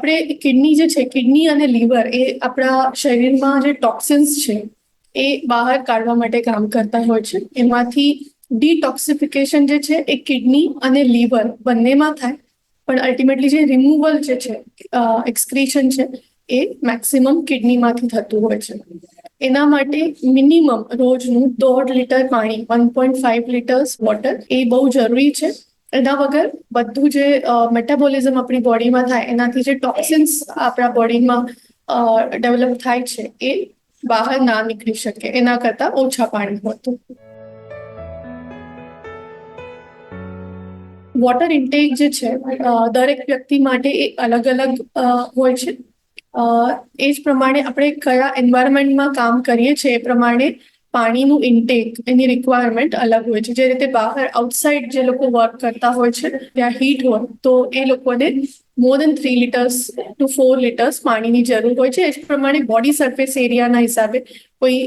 આપણે કિડની જે છે, કિડની અને લીવર એ આપણા શરીરમાં જે ટોક્સિન્સ છે, એ બહાર કાઢવા માટે કામ કરતા હોય છે. એમાંથી ડિટોક્સિફિકેશન જે છે, એ કિડની અને લીવર બંનેમાં થાય. પણ અલ્ટિમેટલી જે રિમૂવલ જે છે એક્સક્રીશન છે, એ મેક્સિમમ કિડનીમાંથી થતું હોય છે. એના માટે મિનિમમ રોજનું દોઢ લીટર પાણી, one point five litres water એ બહુ જરૂરી છે. એના વગર બધું જે મેટાબોલિઝમ આપણી બોડીમાં થાય, એનાથી જે ટોક્સિન્સ આપણા બોડીમાં ડેવલપ થાય છે, એ બહાર ના નીકળી શકે. એના કરતાં ઓછા પાણી હોતું વોટર ઇન્ટેક જે છે દરેક વ્યક્તિ માટે એ અલગ અલગ હોય છે. એ જ પ્રમાણે આપણે કયા એન્વાયરમેન્ટમાં કામ કરીએ છીએ એ પ્રમાણે પાણીનું ઇન્ટેક એની રિક્વાયરમેન્ટ અલગ હોય છે. જે રીતે બહાર આઉટસાઇડ જે લોકો વર્ક કરતા હોય છે, ત્યાં હીટ હોય, તો એ લોકોને more than three litres two four litres પાણીની જરૂર હોય છે. એ જ પ્રમાણે બોડી સરફેસ એરિયાના હિસાબે કોઈ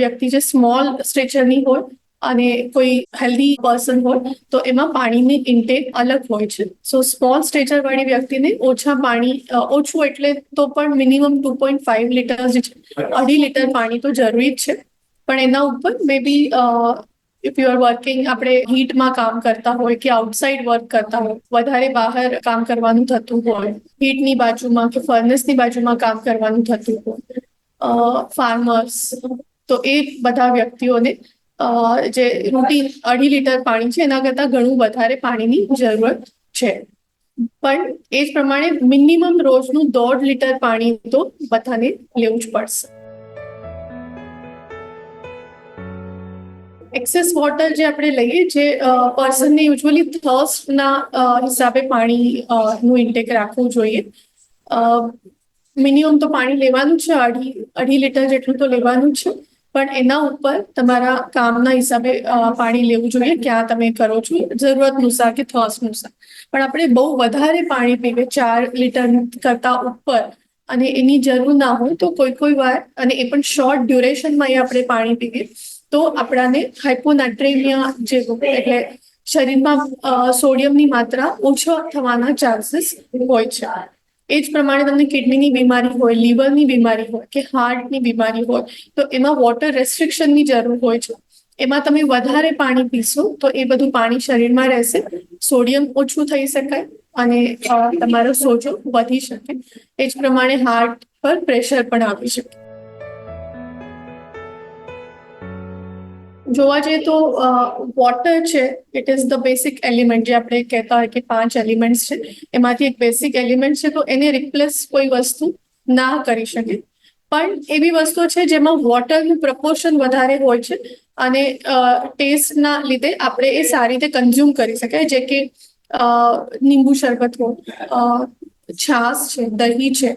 વ્યક્તિ જે સ્મોલ સ્ટ્રેચરની હોય અને કોઈ હેલ્ધી પર્સન હોય, તો એમાં પાણીની ઇન્ટેક અલગ હોય છે. સો સ્મોલ સ્ટેચર વાળી વ્યક્તિને ઓછા પાણી ઓછું એટલે તો પણ minimum two point five litre જે છે. અઢી લીટર પાણી તો જરૂરી જ છે. પણ એના ઉપર maybe if you are working આપણે હીટમાં કામ કરતા હોય કે આઉટસાઇડ વર્ક કરતા હોય, વધારે બહાર કામ કરવાનું થતું હોય હીટની બાજુમાં કે ફર્નેસની બાજુમાં કામ કરવાનું થતું હોય ફાર્મર્સ તો એ બધા વ્યક્તિઓને જે રૂટીન અઢી લીટર પાણી છે, એના કરતાં ઘણું વધારે પાણીની જરૂરત છે. પણ એ જ પ્રમાણે મિનિમમ રોજનું દોઢ લીટર પાણી તો બધાને લેવું જ પડશે. એક્સેસ વોટર જે આપણે લઈએ, જે પર્સનને યુઝ્યુઅલી થર્સ્ટના હિસાબે પાણી નું ઇન્ટેક રાખવું જોઈએ. મિનિમમ તો પાણી લેવાનું છે, અઢી અઢી લીટર જેટલું તો લેવાનું છે. પણ એના ઉપર તમારા કામના હિસાબે પાણી લેવું જોઈએ, ક્યાં તમે કરો છો જરૂરત અનુસાર કે થર્સ અનુસાર પણ આપણે બહુ વધારે પાણી પીવે, ચાર લીટર કરતા ઉપર, અને એની જરૂર ના હોય તો કોઈ કોઈ વાર, અને એ પણ શોર્ટ ડ્યુરેશનમાં એ આપણે પાણી પીવીએ તો આપણાને હાઇપોનાટ્રેમિયા જેવું એટલે શરીરમાં સોડિયમની માત્રા ઓછો થવાના ચાન્સીસ હોય છે. એ જ પ્રમાણે તમને કિડનીની બીમારી હોય, લીવરની બીમારી હોય કે હાર્ટની બીમારી હોય, તો એમાં વોટર રેસ્ટ્રિક્શનની જરૂર હોય છે. એમાં તમે વધારે પાણી પીશો તો એ બધું પાણી શરીરમાં રહેશે સોડિયમ ઓછું થઈ શકાય અને તમારો સોજો વધી શકે. એ જ પ્રમાણે હાર્ટ પર પ્રેશર પણ આવી શકે. જોવા જઈએ તો વોટર છે it is the basic element જે આપણે કહેતા હોય કે પાંચ એલિમેન્ટ્સ છે, એમાંથી એક બેસિક એલિમેન્ટ છે, તો એને રિપ્લેસ કોઈ વસ્તુ ના કરી શકે. પણ એવી વસ્તુઓ છે જેમાં વોટરનું પ્રપોર્શન વધારે હોય છે અને ટેસ્ટના લીધે આપણે એ સારી રીતે કન્ઝ્યુમ કરી શકાય. જે કે લીંબુ શરબત હોય છાશ છે, દહીં છે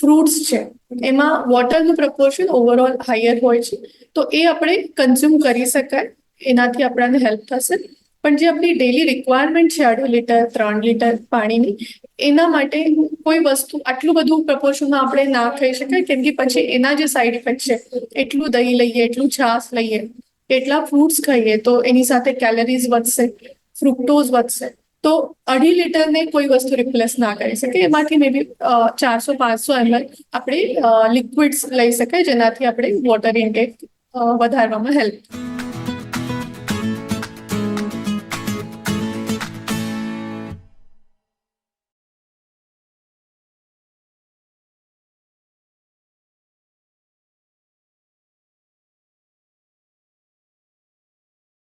ફ્રૂટ્સ છે. એમાં વોટરનું પ્રપોર્શન ઓવરઓલ હાયર હોય છે. તો એ આપણે કન્ઝ્યુમ કરી શકાય. એનાથી આપણને હેલ્પ થશે. પણ જે આપણી ડેલી રિક્વાયરમેન્ટ છે, અઢી લીટર, ત્રણ લીટર પાણીની, એના માટે કોઈ વસ્તુ આટલું બધું પ્રપોર્શનમાં આપણે ના ખાઈ શકાય. કેમ કે પછી એના જે સાઈડ ઇફેક્ટ છે, એટલું દહીં લઈએ, એટલું છાશ લઈએ કેટલા ફ્રૂટ્સ ખાઈએ, તો એની સાથે કેલરીઝ વધશે ફ્રુક્ટોઝ વધશે. તો અઢી લીટરને કોઈ વસ્તુ રિપ્લેસ ના કરી શકે. એમાંથી મે બી ચારસો, પાંચસો એમએલ આપણે લિક્વિડ્સ લઈ શકાય, જેનાથી આપણે વોટર ઇન્ટેક વધારવામાં હેલ્પ